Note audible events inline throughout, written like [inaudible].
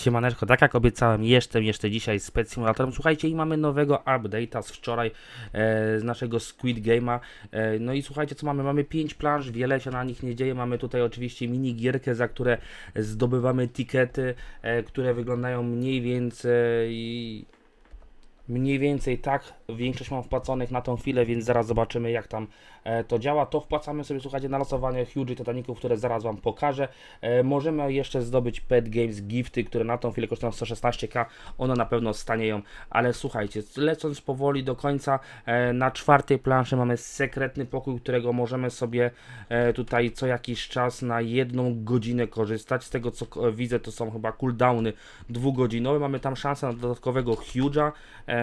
Siemaneczko, tak jak obiecałem, jestem jeszcze dzisiaj z Pet Simulatorem. Słuchajcie, i mamy nowego update'a z wczoraj e, z naszego Squid Game'a. E, no i słuchajcie, co mamy? Mamy 5 planż, wiele się na nich nie dzieje. Mamy tutaj oczywiście mini gierkę, za które zdobywamy tikety, e, które wyglądają mniej więcej mniej więcej tak, większość mam wpłaconych na tą chwilę, więc zaraz zobaczymy jak tam e, to działa. To wpłacamy sobie, słuchajcie, na losowanie Huge Titaników, które zaraz Wam pokażę. E, możemy jeszcze zdobyć Pet Games Gifty, które na tą chwilę kosztują 116k, one na pewno stanieją, ale słuchajcie, lecąc powoli do końca, e, na czwartej planszy mamy sekretny pokój, którego możemy sobie tutaj co jakiś czas na jedną godzinę korzystać. Z tego co widzę, to są chyba cooldowny dwugodzinowe. Mamy tam szansę na dodatkowego Huge'a.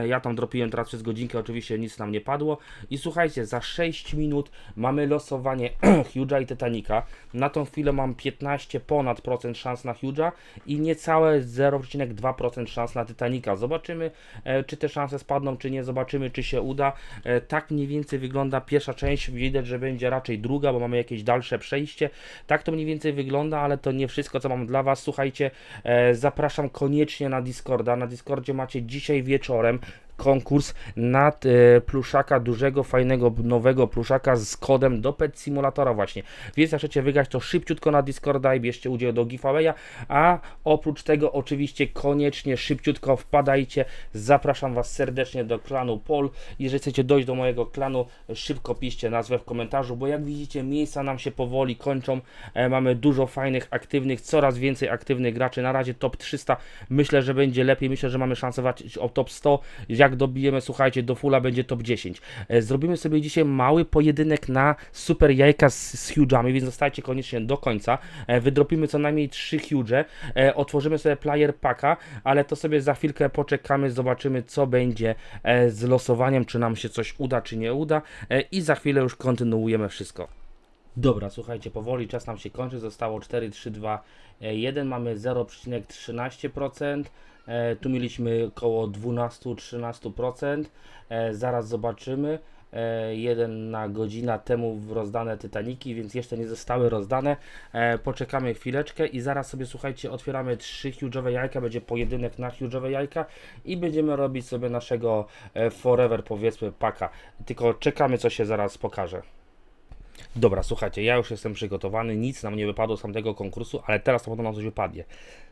Ja tam dropiłem teraz przez godzinkę, oczywiście nic nam nie padło. I słuchajcie, za 6 minut mamy losowanie [clears throat] Huge'a i Titanica. Na tą chwilę mam 15 ponad procent szans na Huge'a i niecałe 0,2% szans na Titanica. Zobaczymy, e, czy te szanse spadną, czy nie. Zobaczymy, czy się uda. E, tak mniej więcej wygląda pierwsza część. Widać, że będzie raczej druga, bo mamy jakieś dalsze przejście. Tak to mniej więcej wygląda, ale to nie wszystko, co mam dla Was. Słuchajcie, e, zapraszam koniecznie na Discorda. Na Discordzie macie dzisiaj wieczorem konkurs na e, pluszaka, dużego, fajnego, nowego pluszaka z kodem do Pet Simulatora właśnie. Więc jak chcecie wygrać to szybciutko na Discorda i bierzcie udział do giveawaya, a oprócz tego oczywiście koniecznie szybciutko wpadajcie. Zapraszam Was serdecznie do klanu Pol. Jeżeli chcecie dojść do mojego klanu, szybko piszcie nazwę w komentarzu, bo jak widzicie miejsca nam się powoli kończą. E, mamy dużo fajnych, aktywnych, coraz więcej aktywnych graczy. Na razie top 300. Myślę, że będzie lepiej. Myślę, że mamy szansę walczyć o top 100. Jak dobijemy, słuchajcie, do fulla będzie top 10. E, Zrobimy sobie dzisiaj mały pojedynek na super jajka z, z huge'ami, więc zostajcie koniecznie do końca. E, Wydropimy co najmniej 3 huge. E, Otworzymy sobie player packa, ale to sobie za chwilkę poczekamy, zobaczymy co będzie z losowaniem, czy nam się coś uda, czy nie uda. I za chwilę już kontynuujemy wszystko. Dobra, słuchajcie, powoli czas nam się kończy. Zostało 4, 3, 2, 1. Mamy 0,13%. E, tu mieliśmy około 12-13%. E, zaraz zobaczymy. E, jeden na godzina temu rozdane Tytaniki, więc jeszcze nie zostały rozdane. Poczekamy chwileczkę i zaraz sobie słuchajcie, otwieramy trzy huge'owe jajka, będzie pojedynek na huge'owe jajka i będziemy robić sobie naszego forever powiedzmy paka. Tylko czekamy co się zaraz pokaże. Dobra, słuchajcie, ja już jestem przygotowany, nic nam nie wypadło z tamtego konkursu, ale teraz to nam coś wypadnie.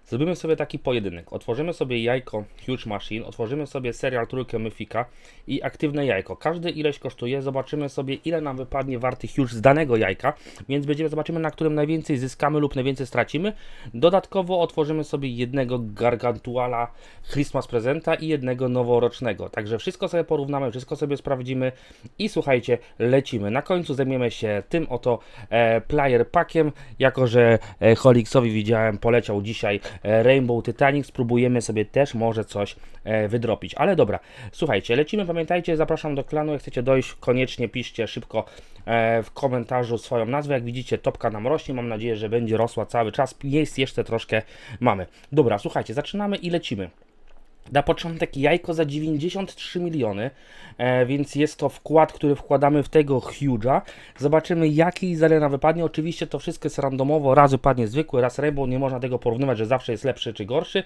Zrobimy sobie taki pojedynek. Otworzymy sobie jajko Huge Machine, otworzymy sobie serial trójkę Myfika i aktywne jajko. Każde ileś kosztuje, zobaczymy sobie ile nam wypadnie warty Huge z danego jajka, więc będziemy zobaczymy na którym najwięcej zyskamy lub najwięcej stracimy. Dodatkowo otworzymy sobie jednego Gargantuala Christmas prezenta i jednego noworocznego. Także wszystko sobie porównamy, wszystko sobie sprawdzimy i słuchajcie, lecimy. Na końcu zajmiemy się tym oto e, player packiem, jako że e, Holiksowi widziałem poleciał dzisiaj Rainbow Titanic, spróbujemy sobie też może coś e, wydropić. Ale dobra, słuchajcie, lecimy, pamiętajcie, zapraszam do klanu, jak chcecie dojść, koniecznie piszcie szybko e, w komentarzu swoją nazwę. Jak widzicie, topka nam rośnie, mam nadzieję, że będzie rosła cały czas. Miejsc jeszcze troszkę mamy. Dobra, słuchajcie, zaczynamy i lecimy. Na początek jajko za 93 miliony, e, więc jest to wkład, który wkładamy w tego Huge'a. Zobaczymy jaki z Arena wypadnie. Oczywiście to wszystko jest randomowo, raz wypadnie zwykły, raz Rainbow, nie można tego porównywać, że zawsze jest lepszy czy gorszy.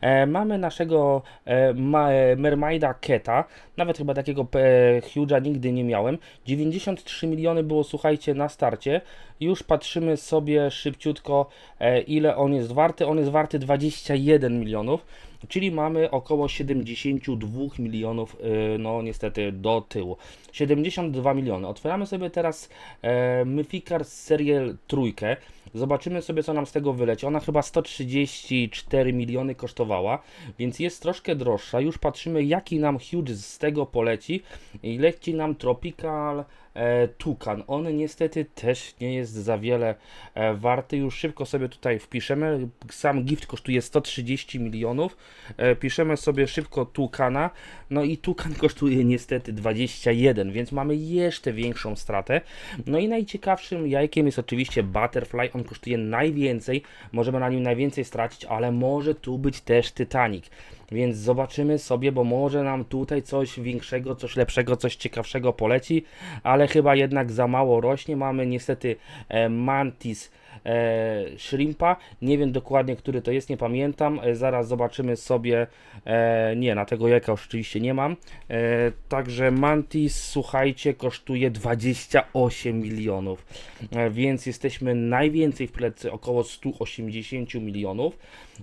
E, mamy naszego e, ma, e, Mermaida Keta, nawet chyba takiego e, Huge'a nigdy nie miałem. 93 miliony było, słuchajcie, na starcie. Już patrzymy sobie szybciutko, e, ile on jest warty. On jest warty 21 milionów czyli mamy około 72 milionów, yy, no niestety do tyłu. 72 miliony. Otwieramy sobie teraz e, Myfikar Serial trójkę. Zobaczymy sobie, co nam z tego wyleci. Ona chyba 134 miliony kosztowała, więc jest troszkę droższa. Już patrzymy, jaki nam Huge z tego poleci. I leci nam Tropical e, Tukan. On niestety też nie jest za wiele e, warty. Już szybko sobie tutaj wpiszemy. Sam gift kosztuje 130 milionów. E, piszemy sobie szybko Tukana. No i Tukan [laughs] kosztuje niestety 21, więc mamy jeszcze większą stratę. No i najciekawszym jajkiem jest oczywiście Butterfly. On kosztuje najwięcej. Możemy na nim najwięcej stracić, ale może tu być też Titanic. Więc zobaczymy sobie, bo może nam tutaj coś większego, coś lepszego, coś ciekawszego poleci, ale chyba jednak za mało rośnie. Mamy niestety e, Mantis e, Shrimpa. Nie wiem dokładnie, który to jest, nie pamiętam. E, zaraz zobaczymy sobie. E, nie, na tego jajka już oczywiście nie mam. E, także Mantis, słuchajcie, kosztuje 28 milionów. E, więc jesteśmy najwięcej w plecy, około 180 milionów.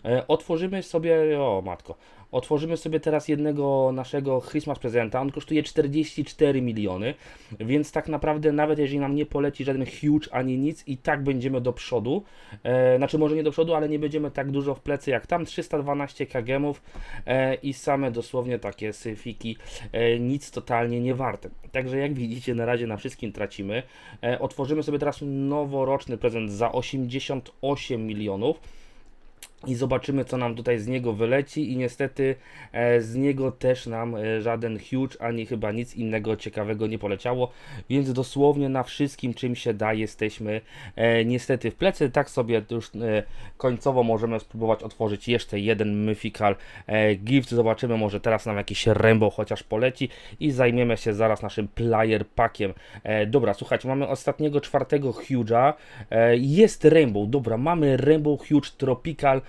E, otworzymy sobie, o matko, otworzymy sobie teraz jednego naszego Christmas prezenta. On kosztuje 44 miliony, więc tak naprawdę nawet jeżeli nam nie poleci żaden huge ani nic i tak będziemy do przodu. E, znaczy może nie do przodu, ale nie będziemy tak dużo w plecy jak tam. 312 kagemów e, i same dosłownie takie syfiki, e, nic totalnie nie warte. Także jak widzicie na razie na wszystkim tracimy. E, otworzymy sobie teraz noworoczny prezent za 88 milionów i zobaczymy, co nam tutaj z niego wyleci. I niestety e, z niego też nam e, żaden huge, ani chyba nic innego ciekawego nie poleciało. Więc dosłownie na wszystkim, czym się da, jesteśmy e, niestety w plecy. Tak sobie już e, końcowo możemy spróbować otworzyć jeszcze jeden mythical e, gift. Zobaczymy, może teraz nam jakiś Rainbow chociaż poleci. I zajmiemy się zaraz naszym player packiem. E, dobra, słuchajcie, mamy ostatniego czwartego huge'a. E, jest Rainbow, dobra, mamy Rainbow Huge Tropical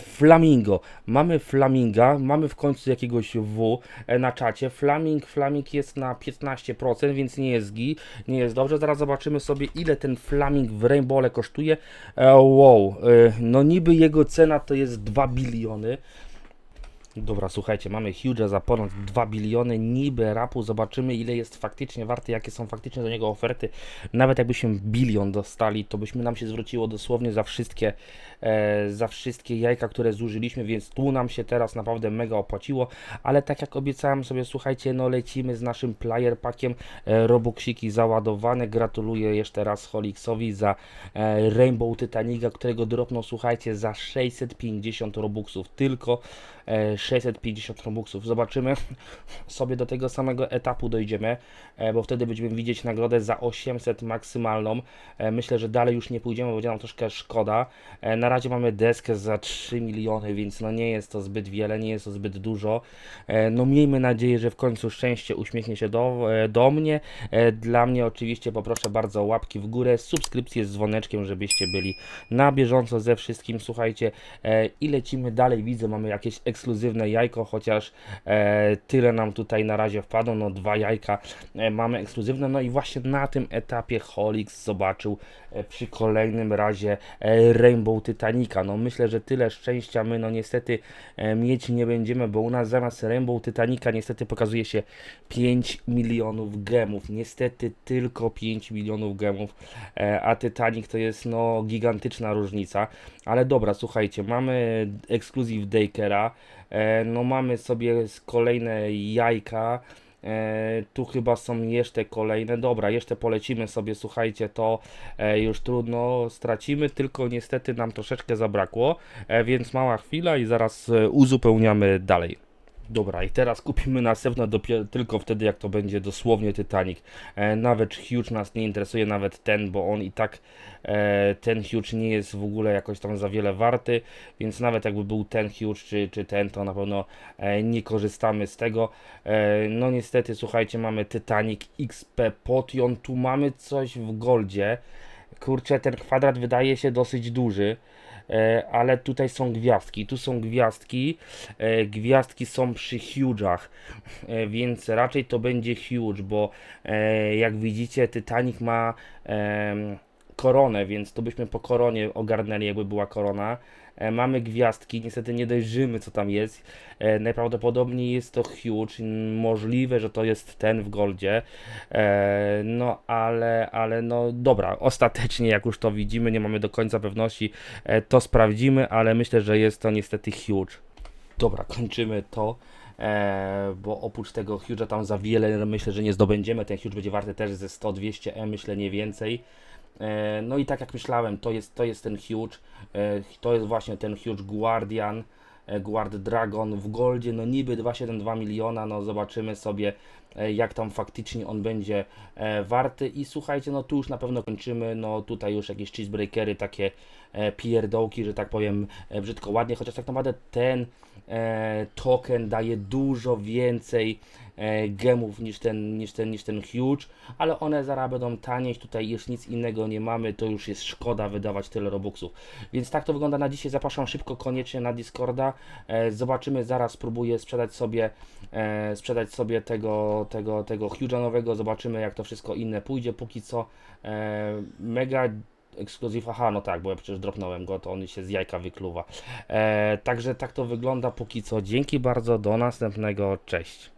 Flamingo. Mamy Flaminga, mamy w końcu jakiegoś W e, na czacie. Flaming, Flaming jest na 15%, więc nie jest gi, nie jest dobrze. Zaraz zobaczymy sobie, ile ten Flaming w Rainbowle kosztuje. E, wow, e, no niby jego cena to jest 2 biliony. Dobra, słuchajcie, mamy Huge'a za ponad 2 biliony, niby rapu, zobaczymy ile jest faktycznie warty, jakie są faktycznie do niego oferty. Nawet jakbyśmy bilion dostali, to byśmy nam się zwróciło dosłownie za wszystkie, e, za wszystkie jajka, które zużyliśmy, więc tu nam się teraz naprawdę mega opłaciło, ale tak jak obiecałem sobie, słuchajcie, no lecimy z naszym player packiem, e, Robuxiki załadowane, gratuluję jeszcze raz Holixowi za e, Rainbow Titanica, którego dropnął, słuchajcie, za 650 Robuxów, tylko e, 650 Robuxów. Zobaczymy, [laughs] sobie do tego samego etapu dojdziemy, e, bo wtedy będziemy widzieć nagrodę za 800 maksymalną. E, Myślę, że dalej już nie pójdziemy, bo będzie nam troszkę szkoda. E, Na razie mamy deskę za 3 miliony, więc no nie jest to zbyt wiele, nie jest to zbyt dużo. E, No miejmy nadzieję, że w końcu szczęście uśmiechnie się do, e, do mnie. E, Dla mnie oczywiście poproszę bardzo łapki w górę, subskrypcję z dzwoneczkiem, żebyście byli na bieżąco ze wszystkim. Słuchajcie, i lecimy dalej. Widzę, mamy jakieś ekskluzywne jajko, chociaż tyle nam tutaj na razie wpadło. No dwa jajka mamy ekskluzywne. No i właśnie na tym etapie Holix zobaczył przy kolejnym razie Rainbow Titanica. No myślę, że tyle szczęścia my no niestety e, mieć nie będziemy, bo u nas zamiast Rainbow Titanica niestety pokazuje się 5 milionów gemów. Niestety tylko 5 milionów gemów, e, a Titanic to jest no gigantyczna różnica. Ale dobra, słuchajcie, mamy ekskluzyw Dakera, e, no mamy sobie kolejne jajka. E, tu chyba są jeszcze kolejne. Dobra, jeszcze polecimy sobie, słuchajcie, to e, już trudno stracimy, tylko niestety nam troszeczkę zabrakło, e, więc mała chwila i zaraz e, uzupełniamy dalej. Dobra, i teraz kupimy następne dopiero tylko wtedy, jak to będzie dosłownie Titanic. E, nawet Huge nas nie interesuje, nawet ten, bo on i tak e, ten Huge nie jest w ogóle jakoś tam za wiele warty, więc nawet jakby był ten Huge czy, czy ten, to na pewno e, nie korzystamy z tego. E, no niestety, słuchajcie, mamy Titanic XP Potion, tu mamy coś w goldzie. Kurczę, ten kwadrat wydaje się dosyć duży. E, ale tutaj są gwiazdki, tu są gwiazdki, e, gwiazdki są przy huge'ach, e, więc raczej to będzie huge, bo jak widzicie Titanic ma koronę, więc to byśmy po koronie ogarnęli, jakby była korona. E, mamy gwiazdki, niestety nie dojrzymy co tam jest. E, najprawdopodobniej jest to huge, możliwe, że to jest ten w goldzie. E, no ale, ale no dobra, ostatecznie jak już to widzimy, nie mamy do końca pewności, e, to sprawdzimy, ale myślę, że jest to niestety huge. Dobra, kończymy to. E, bo oprócz tego Huge'a tam za wiele myślę, że nie zdobędziemy. Ten Huge będzie warty też ze 100-200 M, myślę nie więcej. E, no i tak jak myślałem, to jest, to jest ten Huge. E, to jest właśnie ten Huge Guardian. e, Guard Dragon w Goldzie, no niby 2,72 miliona, no zobaczymy sobie jak tam faktycznie on będzie e, warty. I słuchajcie, no tu już na pewno kończymy, no tutaj już jakieś cheesebreakery, takie e, pierdołki, że tak powiem e, brzydko ładnie, chociaż tak naprawdę ten e, token daje dużo więcej e, gemów niż ten, niż ten, niż ten huge, ale one zaraz będą tanieść, tutaj już nic innego nie mamy, to już jest szkoda wydawać tyle robuxów. Więc tak to wygląda na dzisiaj, zapraszam szybko koniecznie na Discorda, e, zobaczymy, zaraz spróbuję sprzedać sobie, e, sprzedać sobie tego, tego, tego huge'a nowego, zobaczymy jak to wszystko inne pójdzie, póki co e, mega ekskluzyw, aha, no tak, bo ja przecież dropnąłem go, to on się z jajka wykluwa. E, także tak to wygląda póki co. Dzięki bardzo, do następnego, cześć.